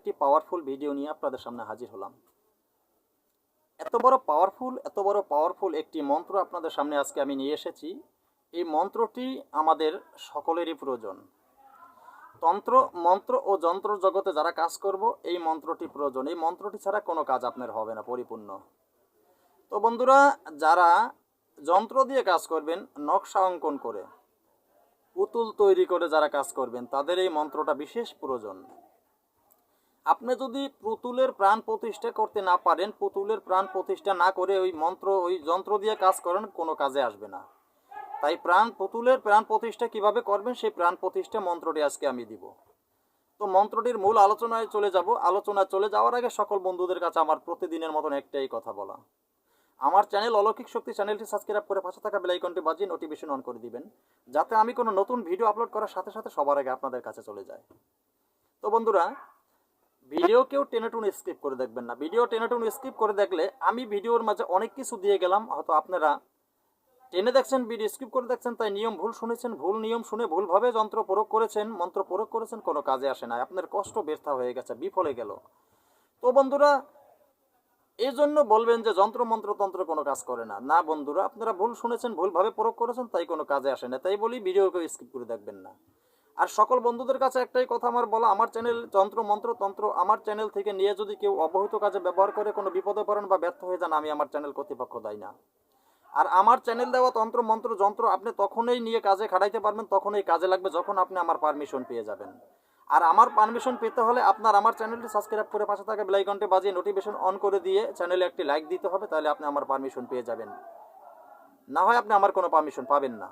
একটি powerful video নিয়ে আপনাদের সামনে হাজির হলাম। এত বড় পাওয়ারফুল এত বড় পাওয়ারফুল একটি মন্ত্র আপনাদের সামনে আজকে আমি নিয়ে এসেছি। এই মন্ত্রটি আমাদের সকলেরই প্রয়োজন। তন্ত্র, মন্ত্র ও যন্ত্র জগতে যারা কাজ করব, এই মন্ত্রটি প্রয়োজন। এই মন্ত্রটি ছাড়া কোনো কাজ আপনার হবে না, পরিপূর্ণ। তো বন্ধুরা, যারা যন্ত্র দিয়ে কাজ করবেন, নকশা অঙ্কন করে, পুতুল তৈরি করে যারা কাজ করবেন, তাদের এই মন্ত্রটা বিশেষ প্রয়োজন। আপনি যদি পুতুলের প্রাণ প্রতিষ্ঠা করতে না পারেন, পুতুলের প্রাণ প্রতিষ্ঠা না করে ওই মন্ত্র, ওই যন্ত্র দিয়ে কাজ করেন, কোনো কাজে আসবে না। তাই প্রাণ, পুতুলের প্রাণ প্রতিষ্ঠা কীভাবে করবেন, সেই প্রাণ প্রতিষ্ঠা মন্ত্রটি আজকে আমি দিব। তো মন্ত্রটির মূল আলোচনায় চলে যাব। আলোচনায় চলে যাওয়ার আগে সকল বন্ধুদের কাছে আমার প্রতিদিনের মতন একটাই কথা বলা। আমার চ্যানেল অলৌকিক শক্তি চ্যানেলটি সাবস্ক্রাইব করে পাশে থাকা বেলাইকনটি বাজিয়ে নোটিফিকেশন অন করে দিবেন, যাতে আমি কোনো নতুন ভিডিও আপলোড করার সাথে সাথে সবার আগে আপনাদের কাছে চলে যায়। তো বন্ধুরা ভিডিও কেউ টেনে টুনে স্কিপ করে দেখবেন না। ভিডিও টেনে টুনে স্কিপ করে দেখলে আমি ভিডিওর মাঝে অনেক কিছু দিয়ে গেলাম, হয়তো আপনারা টেনে দেখছেন ভিডিও স্কিপ করে দেখছেন, তাই নিয়ম ভুল শুনেছেন, ভুল নিয়ম শুনে ভুলভাবে যন্ত্র প্রয়োগ করেছেন, মন্ত্র প্রয়োগ করেছেন, কোনো কাজে আসে না আপনার কষ্ট ব্যর্থা হয়ে গেছে, বিফলে গেল। তো বন্ধুরা এই জন্য বলবেন যে যন্ত্র মন্ত্র তন্ত্র কোনো কাজ করে না। না বন্ধুরা, আপনারা ভুল শুনেছেন, ভুলভাবে প্রয়োগ করেছেন, তাই কোনো কাজে আসে না। তাই বলি ভিডিওকে স্কিপ করে দেখবেন না। আর সকল বন্ধুদের কাছে একটাই কথা আমার বলা, আমার চ্যানেল যন্ত্র, মন্ত্র, তন্ত্র আমার চ্যানেল থেকে নিয়ে যদি কেউ অবহিত কাজে ব্যবহার করে, কোনো বিপদে পড়েন বা ব্যর্থ হয়ে যান, আমি আমার চ্যানেল কর্তৃপক্ষ দায় না। আর আমার চ্যানেল দেওয়া তন্ত্র, মন্ত্র, যন্ত্র আপনি তখনই নিয়ে কাজে খাটাইতে পারবেন, তখনই কাজে লাগবে যখন আপনি আমার পারমিশন পেয়ে যাবেন। আর আমার পারমিশন পেতে হলে আপনার আমার চ্যানেলটি সাবস্ক্রাইব করে পাশে থাকা বেলাইকনটি বাজিয়ে নোটিফিকেশন অন করে দিয়ে চ্যানেলে একটি লাইক দিতে হবে, তাহলে আপনি আমার পারমিশন পেয়ে যাবেন। না হয় আপনি আমার কোনো পারমিশন পাবেন না।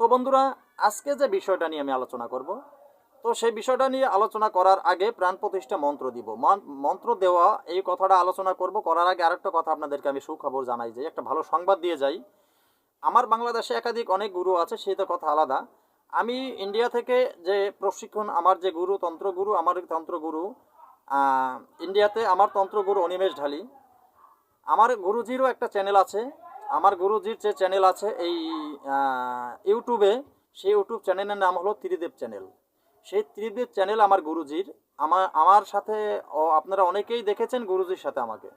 তো বন্ধুরা আজকে যে বিষয়টা নিয়ে আমি আলোচনা করব, তো সেই বিষয়টা নিয়ে আলোচনা করার আগে প্রাণ প্রতিষ্ঠা মন্ত্র দিব। মন্ত্র দেওয়া, এই কথাটা আলোচনা করব। করার আগে আরেকটা কথা আপনাদেরকে আমি সুখবর জানাই যে, একটা ভালো সংবাদ দিয়ে যাই। আমার বাংলাদেশে একাধিক অনেক গুরু আছে সেটা কথা আলাদা। আমি ইন্ডিয়া থেকে যে প্রশিক্ষণ, আমার যে গুরু, তন্ত্রগুরু, আমার তন্ত্রগুরু ইন্ডিয়াতে আমার তন্ত্রগুরু অনিমেষ ঢালি। আমার গুরুজিরও একটা চ্যানেল আছে। আমার গুরুজির যে চ্যানেল আছে, এই ইউটিউবে সেই ইউটিউব চ্যানেলের নাম হলো ত্রিদেব চ্যানেল সেই ত্রিদেব চ্যানেল আমার গুরুজির। আমার আমার সাথে আপনারা অনেকেই দেখেছেন গুরুজির সাথে আমাকে।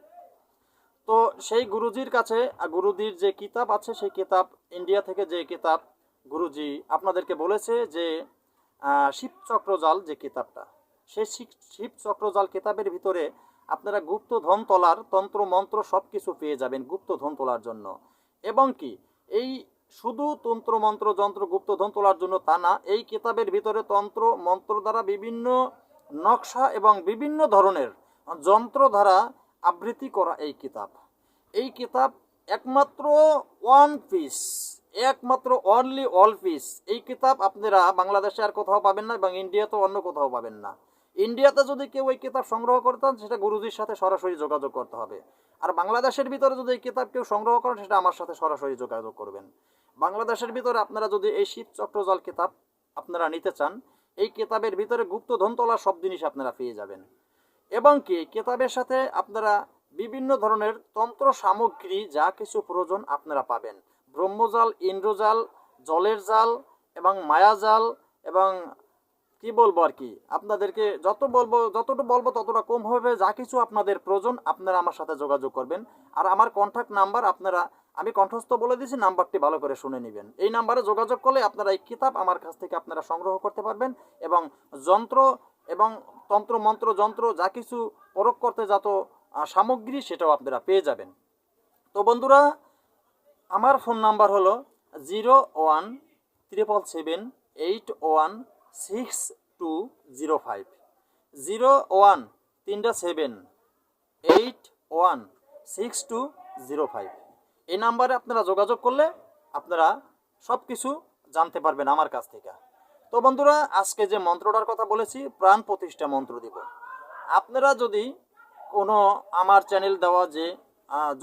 তো সেই গুরুজির কাছে গুরুজির যে কিতাব আছে সেই কিতাব ইন্ডিয়া থেকে যে কিতাব গুরুজি আপনাদেরকে বলেছে যে আহ, শিব চক্রজাল যে কিতাবটা সেই শিব- শিব চক্রজাল কিতাবের ভিতরে আপনারা গুপ্ত ধন তোলার তন্ত্র মন্ত্র সব কিছু পেয়ে যাবেন গুপ্ত ধন তোলার জন্য। এবং কি এই শুধু তন্ত্র, মন্ত্র, যন্ত্র, গুপ্ত ধন তোলার জন্য তা না, এই কিতাবের ভিতরে তন্ত্র, মন্ত্র দ্বারা বিভিন্ন নকশা এবং বিভিন্ন ধরনের যন্ত্র দ্বারা আবৃত্তি করা এই কিতাব। এই কিতাব একমাত্র ওয়ান পিস একমাত্র অনলি অল পিস এই কিতাব আপনারা বাংলাদেশে আর কোথাও পাবেন না এবং ইন্ডিয়াতেও অন্য কোথাও পাবেন না। ইন্ডিয়াতে যদি কেউ এই কিতাব সংগ্রহ করতেন সেটা গুরুজির সাথে সরাসরি যোগাযোগ করতে হবে। আর বাংলাদেশের ভিতরে যদি এই কিতাব কেউ সংগ্রহ করেন, সেটা আমার সাথে সরাসরি যোগাযোগ করবেন। বাংলাদেশের ভিতরে আপনারা যদি এই শিব চক্রজল কিতাব আপনারা নিতে চান, এই কিতাবের ভিতরে গুপ্ত ধন তোলার সব জিনিস আপনারা পেয়ে যাবেন। এবং কি, কিতাবের সাথে আপনারা বিভিন্ন ধরনের তন্ত্র সামগ্রী যা কিছু প্রয়োজন আপনারা পাবেন। ব্রহ্মজাল, ইন্দ্রজাল, জলের জাল এবং মায়াজাল এবং কি বলব আর কি, আপনাদেরকে যত বলব, যতটুকু বলব ততটা কম হবে। যা কিছু আপনাদের প্রয়োজন আপনারা আমার সাথে যোগাযোগ করবেন। আর আমার কন্ট্যাক্ট নাম্বার আপনারা আমি কণ্ঠস্থ বলে দিয়েছি, নাম্বারটি ভালো করে শুনে নেবেন। এই নাম্বারে যোগাযোগ করলে আপনারা এই কিতাব আমার কাছ থেকে আপনারা সংগ্রহ করতে পারবেন এবং যন্ত্র এবং তন্ত্র, মন্ত্র, যন্ত্র, যা কিছু প্রয়োগ করতে যত সামগ্রী সেটাও আপনারা পেয়ে যাবেন। তো বন্ধুরা, আমার ফোন নাম্বার হলো zero one triple seven, eight one, six two zero five. Zero one, তিনটা seven, eight one, six two zero five. এই নাম্বারে আপনারা যোগাযোগ করলে আপনারা সব কিছু জানতে পারবেন আমার কাছ থেকে। তো বন্ধুরা, আজকে যে মন্ত্রটার কথা বলেছি, প্রাণ প্রতিষ্ঠা মন্ত্র দিব। আপনারা যদি কোনো আমার চ্যানেল দেওয়া যে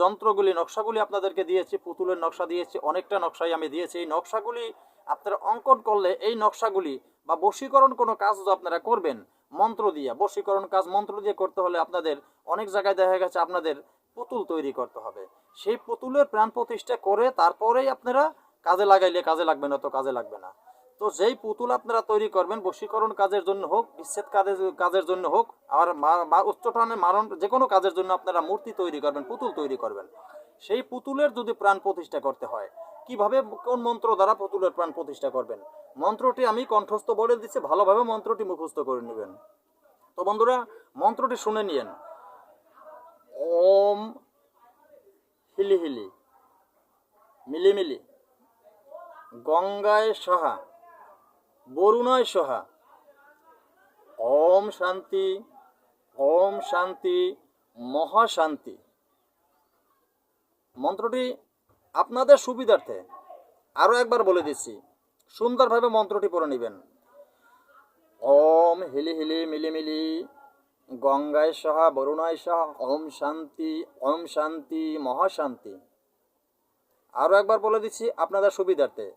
যন্ত্রগুলি, নকশাগুলি আপনাদেরকে দিয়েছি, পুতুলের নকশা দিয়েছি, অনেকটা নকশাই আমি দিয়েছি, এই নকশাগুলি আপনারা অঙ্কন করলে, এই নকশাগুলি বা বশীকরণ কোনো কাজ আপনারা করবেন, মন্ত্র দিয়ে, বশীকরণ কাজ মন্ত্র দিয়ে করতে হলে আপনাদের অনেক জায়গায় দেখা গেছে আপনাদের পুতুল তৈরি করতে হবে। সেই পুতুলের প্রাণ প্রতিষ্ঠা করে তারপরেই আপনারা কাজে লাগাইলে কাজে লাগবে না তো কাজে লাগবে না। তো যেই পুতুল আপনারা তৈরি করবেন, বশীকরণ কাজের জন্য হোক, বিচ্ছেদ কাজের কাজের জন্য হোক, আর উচ্চটনে মারণ যে কোনো কাজের জন্য আপনারা মূর্তি তৈরি করবেন, পুতুল তৈরি করবেন। সেই পুতুলের যদি প্রাণ প্রতিষ্ঠা করতে হয়, কীভাবে, কোন মন্ত্র দ্বারা পুতুলের প্রাণ প্রতিষ্ঠা করবেন? মন্ত্রটি আমি কণ্ঠস্থ বলে দিচ্ছি, ভালোভাবে মন্ত্রটি মুখস্থ করে নেবেন। তো বন্ধুরা, মন্ত্রটি শুনে নিয়েন। ওম হিলি হিলি, মিলিমিলি। গঙ্গায় সহা, বরুণায় সহা। ওম শান্তি ওম শান্তি, মহাশান্তি। মন্ত্রটি আপনাদের সুবিধার্থে আরও একবার বলে দিচ্ছি। সুন্দরভাবে মন্ত্রটি পড়ে নেবেন। ওম হিলি হিলি, মিলিমিলি। গঙ্গায় সহা, বরুণায় সহা, ওম শান্তি ওম শান্তি, মহাশান্তি। আরও একবার বলে দিচ্ছি আপনাদের সুবিধার্থে।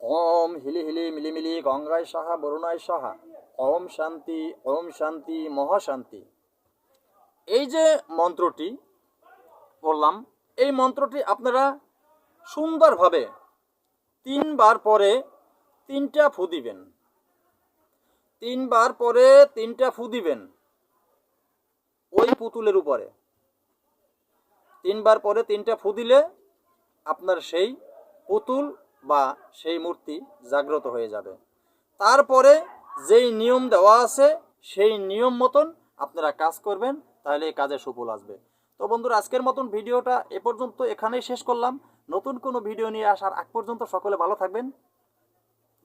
ওম হিলি হিলি মিলিমিলি গঙ্গায় সাহা, বরুণায় সাহা, ওম শান্তি ওম শান্তি, মহাশান্তি। এই যে মন্ত্রটি বললাম, এই মন্ত্রটি আপনারা সুন্দরভাবে তিনবার পরে তিনটা ফু দিবেন। তিনবার পরে তিনটা ফু দিবেন। পুতুলের উপরে। তিনবার পরে তিনটা ফু দিলে আপনার সেই পুতুল বা সেই মূর্তি জাগ্রত হয়ে যাবে। তারপরে যেই নিয়ম দেওয়া আছে, সেই নিয়ম মতন আপনারা কাজ করবেন, তাহলে এই কাজে সুফল আসবে। তো বন্ধুরা, আজকের মতন ভিডিওটা এ পর্যন্ত এখানেই শেষ করলাম। নতুন কোনো ভিডিও নিয়ে আসার আগ পর্যন্ত সকলে ভালো থাকবেন।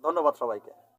ধন্যবাদ সবাইকে।